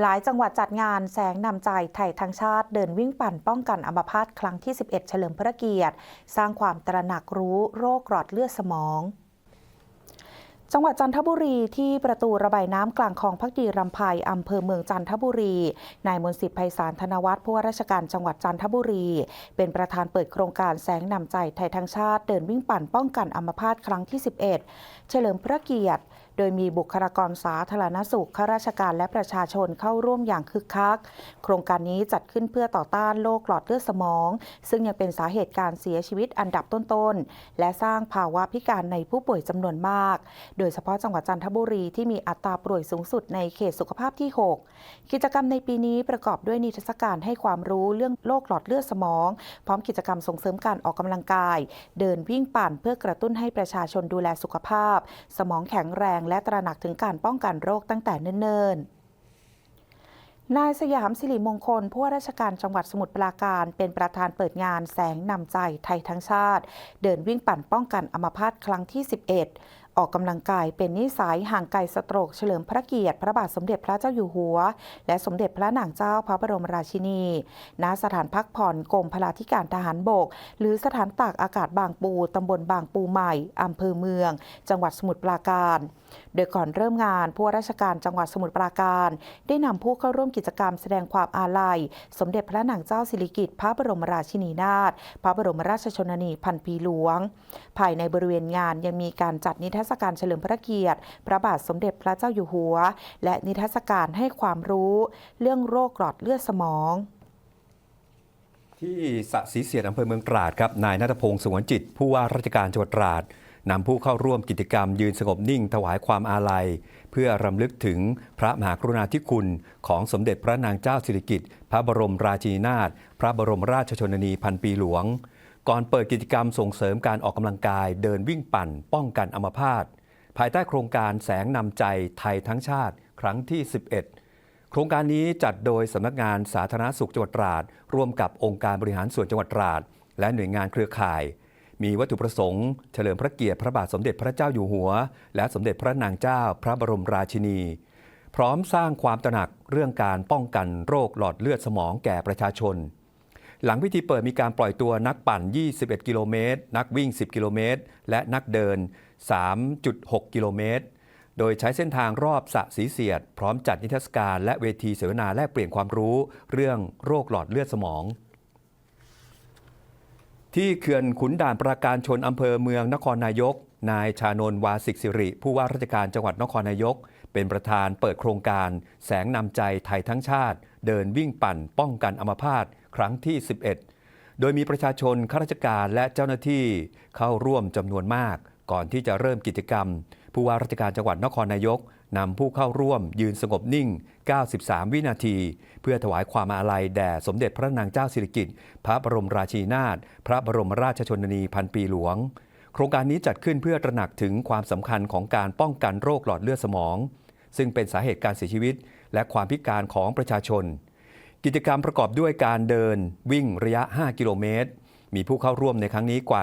หลายจังหวัดจัดงานแสงนำใจไทยทั้งชาติ เดินวิ่งปั่นป้องกันอัมพาตครั้งที่ 11 เฉลิมพระเกียรติ สร้างความตระหนักรู้โรคหลอดเลือดสมองจังหวัดจันทบุรีที่ประตูระบายน้ำกลางคลองพักดีรำไพอำเภอเมืองจันทบุรี นายมนสิทธิ์ไพศาลธนวัฒน์ผู้ว่าราชการจังหวัดจันทบุรี เป็นประธานเปิดโครงการแสงนำใจไทยทั้งชาติ เดินวิ่งปั่นป้องกันอัมพาตครั้งที่ 11 เฉลิมพระเกียรติโดยมีบุคลากรสาธารณสุขข้าราชการและประชาชนเข้าร่วมอย่างคึกคัก โครงการนี้จัดขึ้นเพื่อต่อต้านโรคหลอดเลือดสมอง ซึ่งยังเป็นสาเหตุการเสียชีวิตอันดับต้นๆ และสร้างภาวะพิการในผู้ป่วยจำนวนมาก โดยเฉพาะจังหวัดจันทบุรีที่มีอัตราป่วยสูงสุดในเขตสุขภาพที่ 6 กิจกรรมในปีนี้ประกอบด้วยนิทรรศการให้ความรู้เรื่องโรคหลอดเลือดสมอง พร้อมกิจกรรมส่งเสริมการออกกำลังกาย เดินวิ่งปั่นเพื่อกระตุ้นให้ประชาชนดูแลสุขภาพ สมองแข็งแรงและตระหนักถึงการป้องกันโรคตั้งแต่เนิ่นๆ นายสยามสิริมงคล ผู้ว่าราชการจังหวัดสมุทรปราการเป็นประธานเปิดงานแสงนำใจไทยทั้งชาติ เดินวิ่งปั่นป้องกันอัมพาตครั้งที่ 11 ออกกำลังกายเป็นนิสัยห่างไกลสโตรกเฉลิมพระเกียรติ พระบาทสมเด็จพระเจ้าอยู่หัว และสมเด็จพระนางเจ้าพระบรมราชินีณสถานพักผ่อนกรมพลาธิการทหารบก หรือสถานตากอากาศบางปูตำบลบางปูใหม่อำเภอเมือง จังหวัดสมุทรปราการ โดยก่อนเริ่มงานผู้ราชการจังหวัดสมุทรปราการ ได้นำผู้เข้าร่วมกิจกรรมแสดงความอาลัย สมเด็จพระนางเจ้าสิริกิติ์พระบรมราชินีนาถพระบรมราชชนนีพันปีหลวง ภายในบริเวณงานยังมีการจัดนิทรรศการเฉลิมพระเกียรติ พระบาทสมเด็จพระเจ้าอยู่หัว และนิทรรศการให้ความรู้เรื่องโรคหลอดเลือดสมอง ที่สระศรีเสียดอำเภอเมืองตราดครับนายนัทพงศ์สงวนจิต ผู้ว่าราชการจังหวัดตราดนำผู้เข้าร่วมกิจกรรมยืนสงบนิ่งถวายความอาลัย เพื่อรำลึกถึงพระมหากรุณาธิคุณของสมเด็จพระนางเจ้าสิริกิติ์พระบรมราชินีนาถพระบรมราชชนนีพันปีหลวง ก่อนเปิดกิจกรรมส่งเสริมการออกกำลังกาย เดินวิ่งปั่น ป้องกันอัมพาตภายใต้โครงการแสงนำใจไทยทั้งชาติครั้งที่ 11 โครงการนี้จัดโดยสำนักงานสาธารณสุขจังหวัดตราด ร่วมกับองค์การบริหารส่วนจังหวัดตราด และหน่วยงานเครือข่าย มีวัตถุประสงค์ เฉลิมพระเกียรติพระบาทสมเด็จพระเจ้าอยู่หัว และสมเด็จพระนางเจ้าพระบรมราชินี พร้อมสร้างความตระหนักเรื่องการป้องกันโรคหลอดเลือดสมองแก่ประชาชน หลังพิธีเปิดมีการปล่อยตัวนักปั่น 21 กิโลเมตร นักวิ่ง 10 กิโลเมตร และนักเดิน 3.6 กิโลเมตร โดยใช้เส้นทางรอบสระสีเสียด พร้อมจัดนิทรรศการและเวทีเสวนาแลกเปลี่ยนความรู้ เรื่องโรคหลอดเลือดสมอง ที่เขื่อนขุนด่านปราการชนอำเภอเมืองนครนายก นายชานนวาสิกสิริ ผู้ว่าราชการจังหวัดนครนายก เป็นประธานเปิดโครงการ แสงนำใจไทยทั้งชาติ เดินวิ่งปั่น ป้องกันอัมพาต ครั้งที่ 11 โดยมีประชาชนข้าราชการและเจ้าหน้าที่เข้าร่วมจำนวนมาก ก่อนที่จะเริ่มกิจกรรม ผู้ว่าราชการจังหวัดนครนายกนำผู้เข้าร่วมยืนสงบนิ่ง 93 วินาที เพื่อถวายความอาลัยแด่สมเด็จพระนางเจ้าสิริกิติ์ พระบรมราชินีนาถ พระบรมราชชนนีพันปีหลวง โครงการนี้จัดขึ้นเพื่อตระหนักถึงความสำคัญของการป้องกันโรคหลอดเลือดสมอง ซึ่งเป็นสาเหตุการเสียชีวิต และความพิการของประชาชน กิจกรรมประกอบด้วยการเดินวิ่งระยะ 5 กิโลเมตร มีผู้เข้าร่วมในครั้งนี้กว่า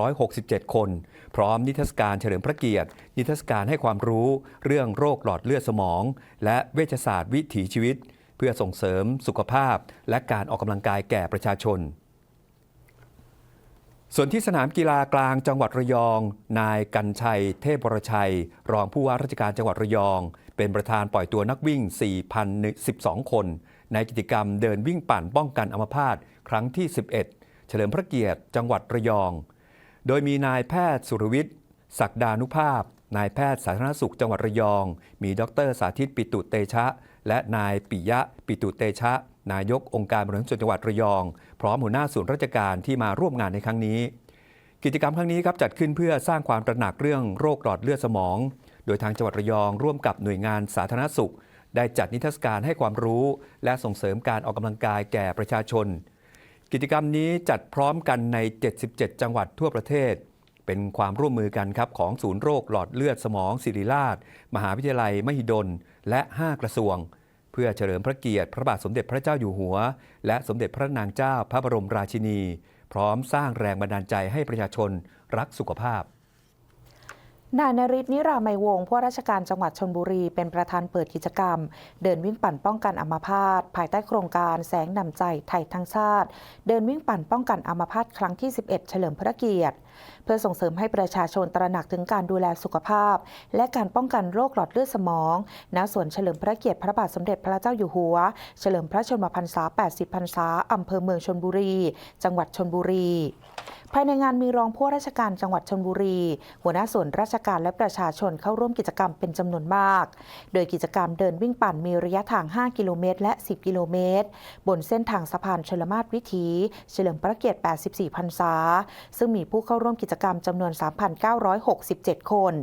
1,867 คน พร้อมนิทรรศการเฉลิมพระเกียรติ นิทรรศการให้ความรู้เรื่องโรคหลอดเลือดสมอง และเวชศาสตร์วิถีชีวิต เพื่อส่งเสริมสุขภาพ และการออกกำลังกายแก่ประชาชนส่วนที่สนามกีฬากลางจังหวัดระยอง นายกันชัย เทพวรชัย รองผู้ว่าราชการจังหวัดระยอง เป็นประธานปล่อยตัวนักวิ่ง 4,012 คน ในกิจกรรมเดินวิ่งปั่นป้องกันอัมพาตครั้งที่ 11 เฉลิมพระเกียรติจังหวัดระยอง โดยมีนายแพทย์สุรวิทย์ศักดานุภาพ นายแพทย์สาธารณสุขจังหวัดระยอง มีดรสาธิตปิตุเตชะ และนายปิยะปิตุเตชะ นายกองค์การบริหารส่วนจังหวัดระยอง พร้อมหัวหน้าส่วนราชการที่มาร่วมงานในครั้งนี้ กิจกรรมครั้งนี้ครับจัดขึ้นเพื่อสร้างความตระหนักเรื่องโรคหลอดเลือดสมอง โดยทางจังหวัดระยอง ร่วมกับหน่วยงานสาธารณสุข ได้จัดนิทรรศการให้ความรู้ และส่งเสริมการออกกำลังกายแก่ประชาชน กิจกรรมนี้จัดพร้อมกันใน 77 จังหวัดทั่วประเทศ เป็นความร่วมมือกันครับของศูนย์โรคหลอดเลือดสมองศิริราช มหาวิทยาลัย มหิดล และ 5 กระทรวง เพื่อเฉลิมพระเกียรติพระบาทสมเด็จพระเจ้าอยู่หัว และสมเด็จพระนางเจ้าพระบรมราชินี พร้อมสร้างแรงบันดาลใจให้ประชาชนรักสุขภาพ นายนริศนิรามัยวงศ์ผู้ราชการจังหวัดชนบุรี เป็นประธานเปิดกิจกรรม เดินวิ่งปั่นป้องกันอัมพาตภายใต้โครงการแสงนำใจไทยทั้งชาติ เดินวิ่งปั่นป้องกันอัมพาตครั้งที่ 11 เฉลิมพระเกียรติ เพื่อส่งเสริมให้ประชาชนตระหนักถึงการดูแลสุขภาพ และการป้องกันโรคหลอดเลือดสมอง ณ สวนเฉลิมพระเกียรติพระบาทสมเด็จพระเจ้าอยู่หัว เฉลิมพระชนมพรรษา 80 พรรษา อำเภอเมืองชนบุรี จังหวัดชนบุรี ภายในงานมีรองผู้ราชการจังหวัดชนบุรี หัวหน้าส่วนราชการและประชาชนเข้าร่วมกิจกรรมเป็นจำนวนมาก โดยกิจกรรมเดินวิ่งปั่นมีระยะทาง 5 กิโลเมตร และ 10 กิโลเมตร บนเส้นทางสะพานชลมาศวิถี เฉลิมพระเกียรติ 84 พรรษา ซึ่งมีผู้เข้าร่วมวมกิจกรรมจำนวน 3,967 คน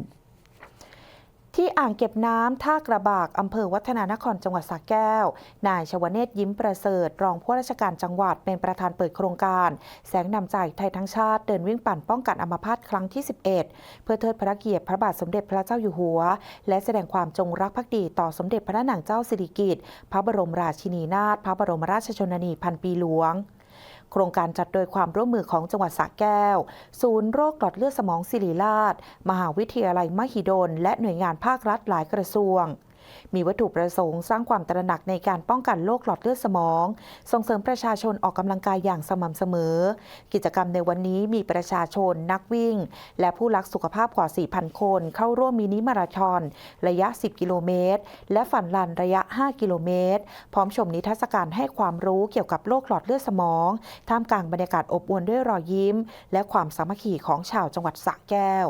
ที่อ่างเก็บน้ำท่ากระบากอำเภอวัฒนานครจังหวัดสระแก้ว นายชวเนศยิ้มประเสริฐ รองผู้ราชการจังหวัดเป็นประธานเปิดโครงการ แสงนำใจไทยทั้งชาติเดินวิ่งปั่นป้องกันอัมพาตครั้งที่ 11 เพื่อเทิดพระเกียรติพระบาทสมเด็จพระเจ้าอยู่หัว และแสดงความจงรักภักดีต่อสมเด็จพระนางเจ้าสิริกิติ์พระบรมราชินีนาถพระบรมราชชนนีพันปีหลวง โครงการจัดโดยความร่วมมือของจังหวัดสระแก้ว ศูนย์โรคหลอดเลือดสมองศิริราช มหาวิทยาลัยมหิดล และหน่วยงานภาครัฐหลายกระทรวง มีวัตถุประสงค์สร้างความตระหนักในการป้องกันโรคหลอดเลือดสมอง ส่งเสริมประชาชนออกกำลังกายอย่างสม่ำเสมอ กิจกรรมในวันนี้มีประชาชน นักวิ่ง และผู้รักสุขภาพกว่า 4,000 คน เข้าร่วมมินิมาราธอน ระยะ 10 กิโลเมตร และฝันลันระยะ 5 กิโลเมตร พร้อมชมนิทรรศการให้ความรู้เกี่ยวกับโรคหลอดเลือดสมอง ท่ามกลางบรรยากาศอบอวลด้วยรอยยิ้ม และความสามัคคีของชาวจังหวัดสระแก้ว